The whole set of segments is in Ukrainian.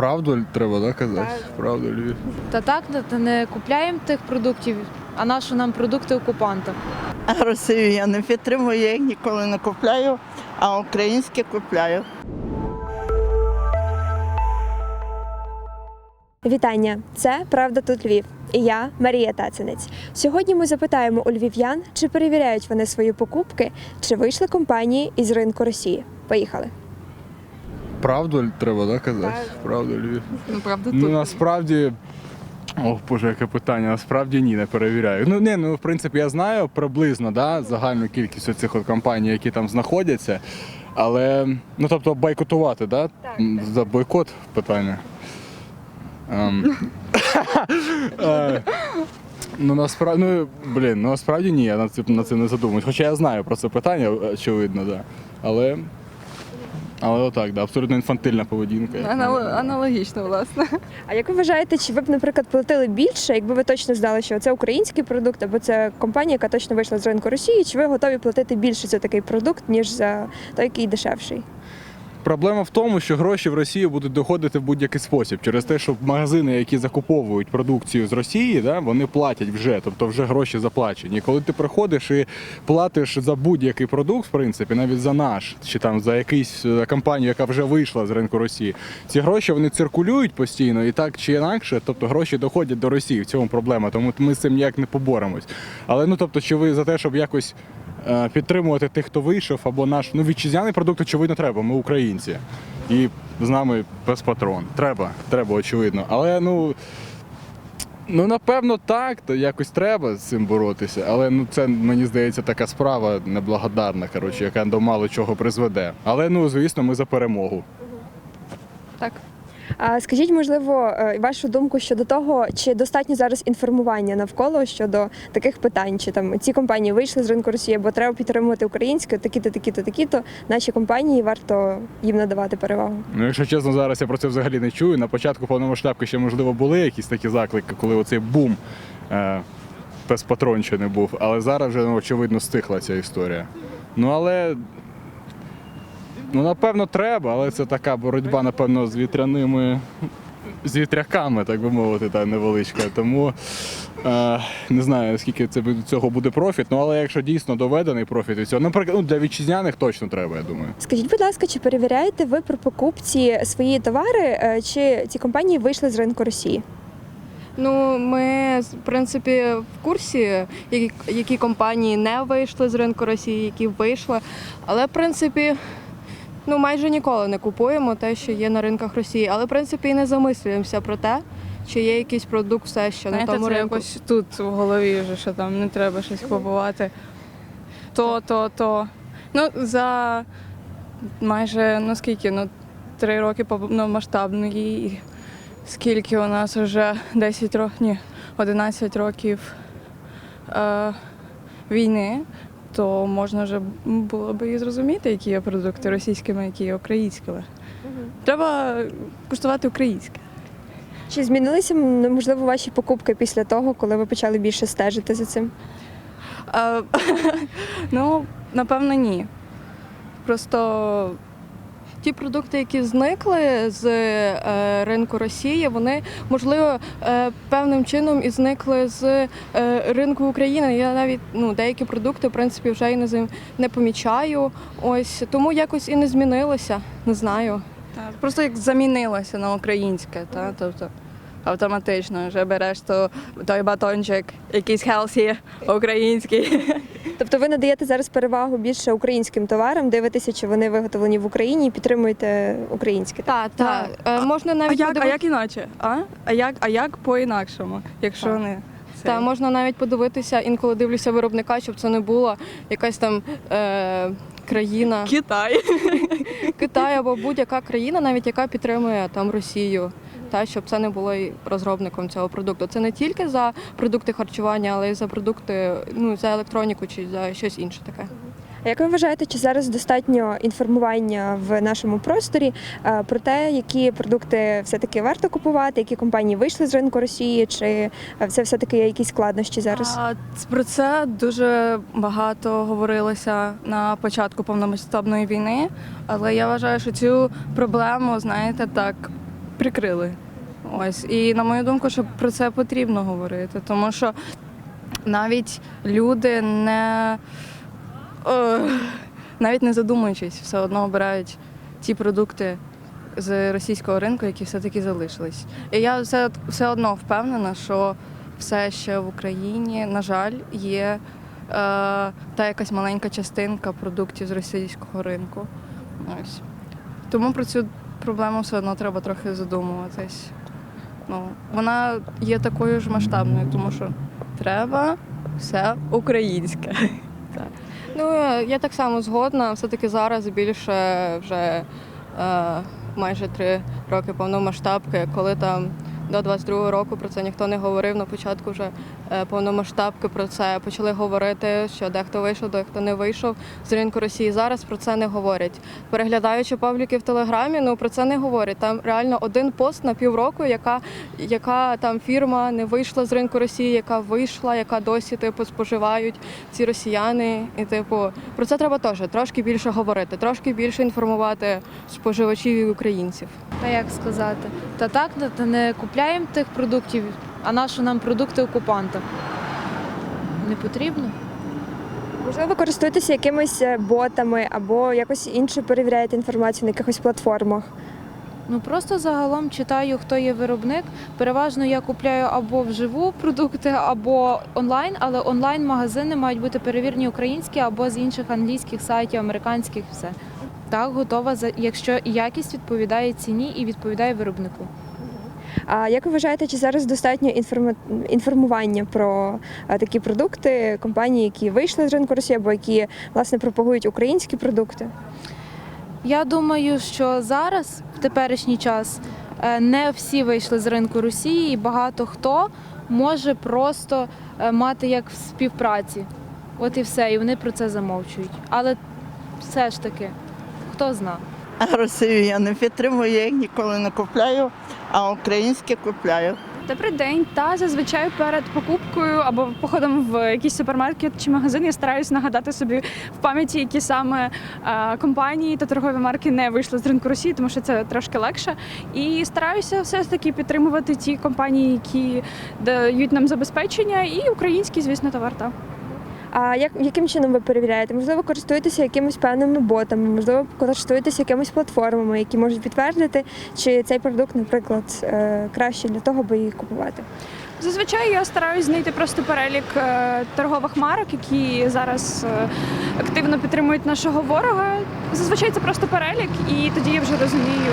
Правду треба, да, казати? Так. Правду, Львів. Та так, та не купляємо тих продуктів, а нащо нам продукти окупанта? А Росію я не підтримую, я їх ніколи не купляю, а українські купляю. Вітання! Це Правда тут Львів. І я Марія Тацинець. Сьогодні ми запитаємо у львів'ян, чи перевіряють вони свої покупки, чи вийшли компанії із ринку Росії. Поїхали. Правду треба, да, казати? Так. Правду, Львів. Ну правда Ну насправді. Ох, боже, яке питання. Насправді ні, не перевіряю. Ну не, ну в принципі, я знаю приблизно да, загальну кількість оцих от компаній, які там знаходяться. Але ну тобто бойкотувати, да? М, За бойкот питання. Ем. Е, Ну насправді, ну блін, ну насправді ні, я над цим на це не задумуюсь. Хоча я знаю про це питання, очевидно, да. Але. Але отак, да, абсолютно інфантильна поведінка. як на мене. Аналогічно, власне. А як ви вважаєте, чи ви б, наприклад, платили більше, якби ви точно знали, що це український продукт, або це компанія, яка точно вийшла з ринку Росії, чи ви готові платити більше за такий продукт, ніж за той, який дешевший? Проблема в тому, що гроші в Росію будуть доходити в будь-який спосіб через те, що магазини, які закуповують продукцію з Росії, да, вони платять вже, тобто вже гроші заплачені. І коли ти приходиш і платиш за будь-який продукт, в принципі, навіть за наш, чи там за якусь е, компанію, яка вже вийшла з ринку Росії, ці гроші вони циркулюють постійно і так чи інакше, тобто гроші доходять до Росії. В цьому проблема, тому ми з цим ніяк не поборемось. Але ну тобто, чи ви за те, щоб якось підтримувати тих, хто вийшов, або наш ну вітчизняний продукт, очевидно, треба. Ми українці. І з нами без патрон. Треба, треба, очевидно. Але ну. Ну, напевно, так, то якось треба з цим боротися. Але ну це мені здається така справа неблагодарна, коротше, яка до мало чого призведе. Але ну, звісно, ми за перемогу. Так. Скажіть, можливо, е, вашу думку щодо того, чи достатньо зараз інформування навколо щодо таких питань, чи там ці компанії вийшли з ринку Росії, бо треба підтримувати українське, такі-то, такі-то, такі-то. Наші компанії варто їм надавати перевагу. Ну, якщо чесно, зараз я про це взагалі не чую. На початку повномасштабки ще можливо були якісь такі заклики, коли оцей бум без патрончини був. Але зараз вже ну, очевидно стихла ця історія. Ну але. Ну, напевно, треба, але це така боротьба, напевно, з вітряними з вітряками, так би мовити, та невеличка. Тому е, не знаю, наскільки це від цього буде профіт. Ну але якщо дійсно доведений профіт від цього, наприклад, ну, для вітчизняних точно треба, я думаю. Скажіть, будь ласка, чи перевіряєте ви при покупці свої товари, е, чи ці компанії вийшли з ринку Росії? Ну, ми, в принципі, в курсі, які, які компанії не вийшли з ринку Росії, які вийшли. Але, в принципі, ну, майже ніколи не купуємо те, що є на ринках Росії. Але, в принципі, і не замислюємося про те, чи є якийсь продукт все ще Знаєте, на тому це ринку. якось тут в голові вже, що там не треба щось купувати. То, то, то. Ну, за майже, ну скільки, ну, три роки повномасштабної, і скільки у нас вже 10 років, ні, 11 років е, війни, то можна вже було б і зрозуміти, які є продукти російськими, які є українськими. Треба куштувати українське. Чи змінилися можливо ваші покупки після того, коли ви почали більше стежити за цим? Ну, напевно, ні. Просто Ті продукти, які зникли з е, ринку Росії, вони можливо е, певним чином і зникли з е, ринку України. Я навіть ну деякі продукти в принципі вже і не не помічаю. Ось тому якось і не змінилося. Не знаю. Так, просто як замінилося на українське, та, тобто автоматично вже береш то, той батончик, якийсь хелсі український. Тобто ви надаєте зараз перевагу більше українським товарам, дивитеся, чи вони виготовлені в Україні, і підтримуєте українське. Так, так. Е, можна А навіть як, а як іначе? А? А як, а як по-інакшому, якщо Так. не це? Та можна навіть подивитися, інколи дивлюся виробника, щоб це не була якась там е, країна Китай. Китай або будь-яка країна, навіть яка підтримує там Росію. Та щоб це не було і розробником цього продукту. Це не тільки за продукти харчування, але й за продукти, ну за електроніку чи за щось інше таке. А як ви вважаєте, чи зараз достатньо інформування в нашому просторі е, про те, які продукти все-таки варто купувати, які компанії вийшли з ринку Росії, чи е, це все-таки є якісь складнощі зараз? А, про це дуже багато говорилося на початку повномасштабної війни, але я вважаю, що цю проблему, знаєте, так прикрили. Ось. І на мою думку, що про це потрібно говорити, тому що навіть люди не е, навіть не задумуючись, все одно обирають ті продукти з російського ринку, які все-таки залишились. І я все, все одно впевнена, що все ще в Україні, на жаль, є е, та якась маленька частинка продуктів з російського ринку. Ось. Тому про цю проблему все одно треба трохи задумуватись. Ну, вона є такою ж масштабною, тому що треба все українське. Ну, е, я так само згодна. Все-таки зараз більше вже е, майже три роки повномасштабки, коли там до 22-го року про це ніхто не говорив. На початку вже повномасштабки про це почали говорити, що дехто вийшов, дехто не вийшов з ринку Росії. Зараз про це не говорять. Переглядаючи пабліки в Телеграмі, ну про це не говорять. Там реально один пост на півроку, яка, яка там фірма не вийшла з ринку Росії, яка вийшла, яка досі типу споживають ці росіяни. І типу про це треба теж трошки більше говорити, трошки більше інформувати споживачів і українців. Та як сказати? Та так, та не купляємо тих продуктів, а нащо нам продукти окупанта? Не потрібно. Можливо, ви користуєтеся якимись е, ботами або якось інше перевіряєте інформацію на якихось платформах. Ну просто загалом читаю, хто є виробник. Переважно я купляю або вживу продукти, або онлайн, але онлайн-магазини мають бути перевірені українські або з інших англійських сайтів, американських, все. Так, готова, за- якщо якість відповідає ціні і відповідає виробнику. А як ви вважаєте, чи зараз достатньо інформування про е, такі продукти компаній, які вийшли з ринку Росії або які власне пропагують українські продукти? Я думаю, що зараз, в теперішній час, е, не всі вийшли з ринку Росії, і багато хто може просто е, мати як в співпраці. От і все, і вони про це замовчують. Але все ж таки, хто зна. А Росію я не підтримую, я їх ніколи не купляю, а українське купляю. Добрий день. Та зазвичай перед покупкою або походом в якийсь супермаркет чи магазин я стараюсь нагадати собі в пам'яті, які саме е, компанії та торгові марки не вийшли з ринку Росії, тому що це трошки легше. І стараюся все ж таки підтримувати ті компанії, які дають нам забезпечення, і український, звісно, товар. Та. А як яким чином ви перевіряєте? Можливо, користуєтеся якимись певними ботами, можливо, користуєтеся якимись платформами, які можуть підтвердити, чи цей продукт, наприклад, е, краще для того, аби її купувати. Зазвичай я стараюсь знайти просто перелік е, торгових марок, які зараз е, активно підтримують нашого ворога. Зазвичай це просто перелік, і тоді я вже розумію,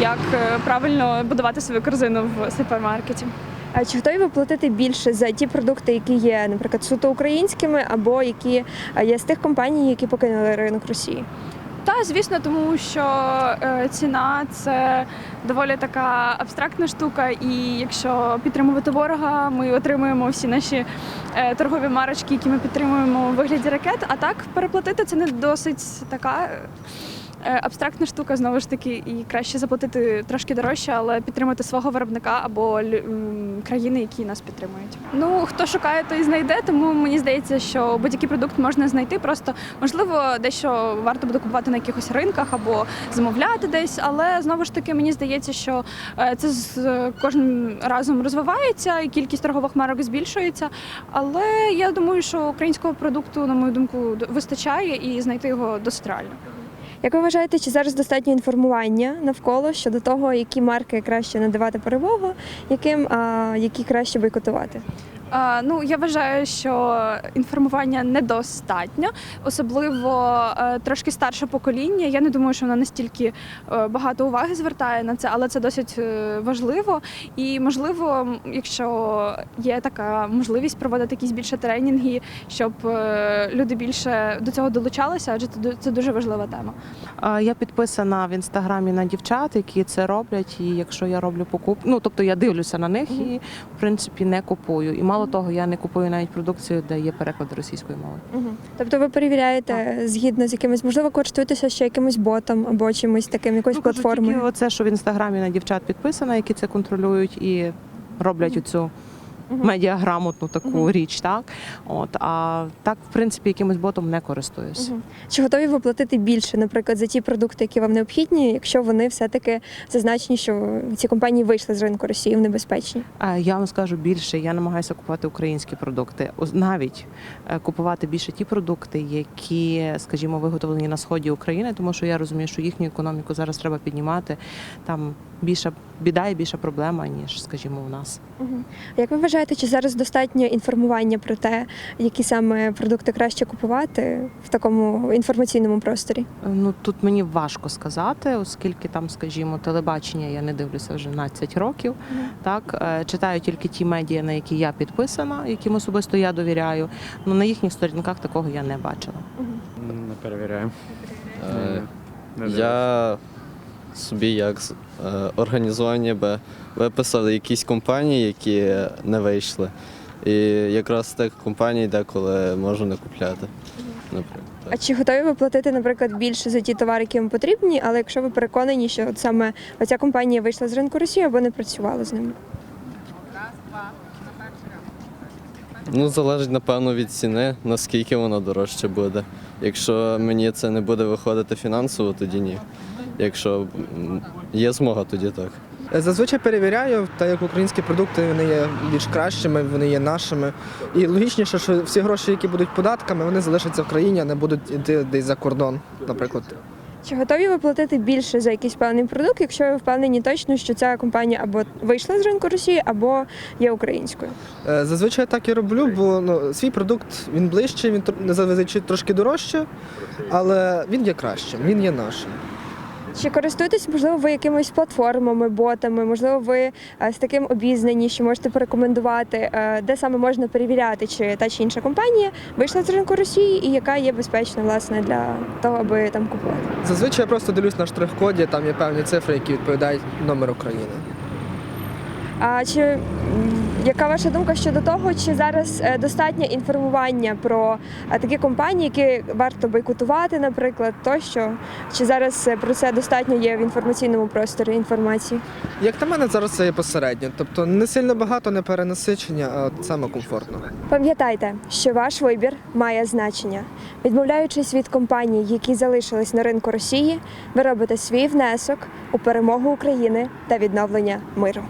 як правильно будувати свою корзину в супермаркеті. А чи готові ви платити більше за ті продукти, які є, наприклад, суто українськими, або які є з тих компаній, які покинули ринок Росії? Та звісно, тому що е, ціна це доволі така абстрактна штука, і якщо підтримувати ворога, ми отримуємо всі наші е, торгові марочки, які ми підтримуємо у вигляді ракет. А так переплатити це не досить така. Е, Абстрактна штука знову ж таки, і краще заплатити трошки дорожче, але підтримати свого виробника або країни, які нас підтримують. Ну хто шукає, той знайде. Тому мені здається, що будь-який продукт можна знайти. Просто можливо, дещо варто буде купувати на якихось ринках або замовляти десь. Але знову ж таки, мені здається, що е, це з кожним разом розвивається, і кількість торгових марок збільшується. Але я думаю, що українського продукту, на мою думку, вистачає і знайти його досить реально. Як ви вважаєте, чи зараз достатньо інформування навколо щодо того, які марки краще надавати перевагу, яким а які краще бойкотувати? Ну я вважаю, що інформування недостатньо, особливо е, трошки старше покоління. Я не думаю, що воно настільки е, багато уваги звертає на це, але це досить е, важливо. І можливо, якщо є така можливість проводити якісь більше тренінги, щоб люди більше до цього долучалися, адже це дуже важлива тема. Я підписана в інстаграмі на дівчат, які це роблять. І якщо я роблю покуп, ну тобто я дивлюся на них і в принципі не купую. І мало того, я не купую навіть продукцію, де є переклад російської мови. Угу. Тобто ви перевіряєте згідно з якимось, можливо, користуєтеся ще якимось ботом або чимось таким, якоюсь Ну, кажу, платформою? Тільки оце, що в інстаграмі на дівчат підписана, які це контролюють і роблять оцю медіаграмотну таку річ, так от а так, в принципі, якимось ботом не користуюсь. Мгм. Чи готові ви платити більше, наприклад, за ті продукти, які вам необхідні, якщо вони все-таки зазначені, що ці компанії вийшли з ринку Росії, вони безпечні? А Я вам скажу більше, я намагаюся купувати українські продукти. Ось Навіть е, купувати більше ті продукти, які, скажімо, виготовлені на сході України, тому що я розумію, що їхню економіку зараз треба піднімати. Там більша біда і більша проблема, ніж, скажімо, у нас. Як ви вважаєте, чи зараз достатньо інформування про те, які саме продукти краще купувати в такому інформаційному просторі? Ну тут мені важко сказати, оскільки там, скажімо, телебачення я не дивлюся вже 12 років. Так е, читаю тільки ті медіа, на які я підписана, яким особисто я довіряю. Ну на їхніх сторінках такого я не бачила. Не перевіряємо. Е, Я собі як е, організування би виписали якісь компанії, які не вийшли. І якраз з тих компаній деколи можу не купляти. Наприклад. А чи готові ви платити, наприклад, більше за ті товари, які вам потрібні, але якщо ви переконані, що от саме оця компанія вийшла з ринку Росії або не працювала з ними? Ну, залежить, напевно, від ціни, наскільки воно дорожче буде. Якщо мені це не буде виходити фінансово, тоді ні. Якщо є змога, тоді так. Зазвичай перевіряю, так як українські продукти вони є більш кращими, вони є нашими. І логічніше, що всі гроші, які будуть податками, вони залишаться в країні, а не будуть йти десь за кордон, наприклад. Чи готові ви платити більше за якийсь певний продукт, якщо ви впевнені точно, що ця компанія або вийшла з ринку Росії, або є українською? Е, Зазвичай так і роблю, бо ну, свій продукт він ближчий, він зазвичай трошки дорожче, але він є кращим, він є нашим. Чи користуєтесь, можливо, ви якимись платформами, ботами? Можливо, ви е, з таким обізнані, що можете порекомендувати, е, де саме можна перевіряти, чи та чи інша компанія вийшла з ринку Росії і яка є безпечна власне для того, аби там купувати? Зазвичай я просто дивлюсь на штрих-коді, там є певні цифри, які відповідають номеру країни. А чи яка ваша думка щодо того, чи зараз е, достатнє інформування про е, такі компанії, які варто бойкотувати, наприклад, тощо? Чи зараз е, про це достатньо є в інформаційному просторі інформації? Як на мене, зараз це є посередньо. Тобто не сильно багато, не перенасичення, а саме комфортно. Пам'ятайте, що ваш вибір має значення. Відмовляючись від компаній, які залишились на ринку Росії, ви робите свій внесок у перемогу України та відновлення миру.